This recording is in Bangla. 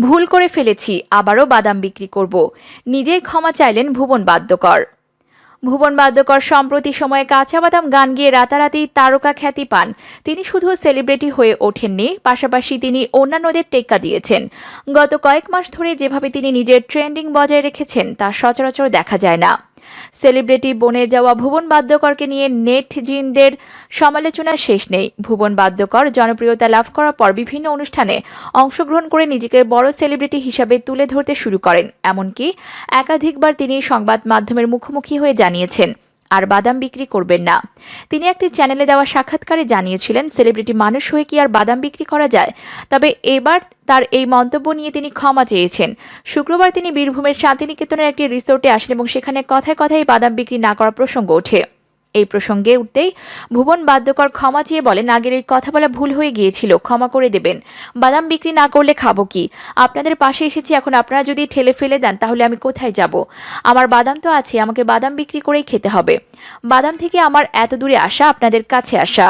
ভুল করে ফেলেছি, আবারও বাদাম বিক্রি করব। নিজেই ক্ষমা চাইলেন ভুবন বাদ্যকর। ভুবন বাদ্যকর সম্প্রতি সময়ে কাঁচা বাদাম গান গিয়ে রাতারাতি তারকা খ্যাতি পান। তিনি শুধু সেলিব্রিটি হয়ে ওঠেননি, পাশাপাশি তিনি অন্যান্যদের টেক্কা দিয়েছেন। গত কয়েক মাস ধরে যেভাবে তিনি নিজের ট্রেন্ডিং বজায় রেখেছেন, তা সচরাচর দেখা যায় না। সেলিব্রিটি বনে যাওয়া ভুবন বাদ্যকরকে নিয়ে নেট জিনদের সমালোচনা শেষ নেই। ভুবন বাদ্যকর জনপ্রিয়তা লাভ করার পর বিভিন্ন অনুষ্ঠানে অংশগ্রহণ করে নিজেকে বড় সেলিব্রিটি হিসাবে তুলে ধরতে শুরু করেন। এমনকি একাধিকবার তিনি সংবাদ মাধ্যমের মুখোমুখি হয়ে জানিয়েছেন। আর বাদাম বিক্রি করবেন না। তিনি একটি চ্যানেলে দেওয়া সাক্ষাৎকারে জানিয়েছিলেন, সেলিব্রিটি মানুষ হয়ে কি আর বাদাম বিক্রি করা যায়? তবে এবার তার এই মন্তব্য নিয়ে তিনি ক্ষমা চেয়েছেন। শুক্রবার তিনি বীরভূমের শান্তিনিকেতনের একটি রিসোর্টে আসেন এবং সেখানে কথায় কথায় বাদাম বিক্রি না করার প্রসঙ্গ ওঠে। এই প্রসঙ্গে উঠতেই ভুবন বাদ্যকর ক্ষমা চেয়ে বলেন আগের এই কথা বলা ভুল হয়ে গিয়েছিল, ক্ষমা করে দেবেন। বাদাম বিক্রি না করলে খাব কি? আপনাদের পাশে এসেছি, এখন আপনারা যদি ঠেলে ফেলে দেন, তাহলে আমি কোথায় যাব? আমার বাদাম তো আছে, আমাকে বাদাম বিক্রি করেই খেতে হবে। বাদাম থেকে আমার এত দূরে আসা, আপনাদের কাছে আসা।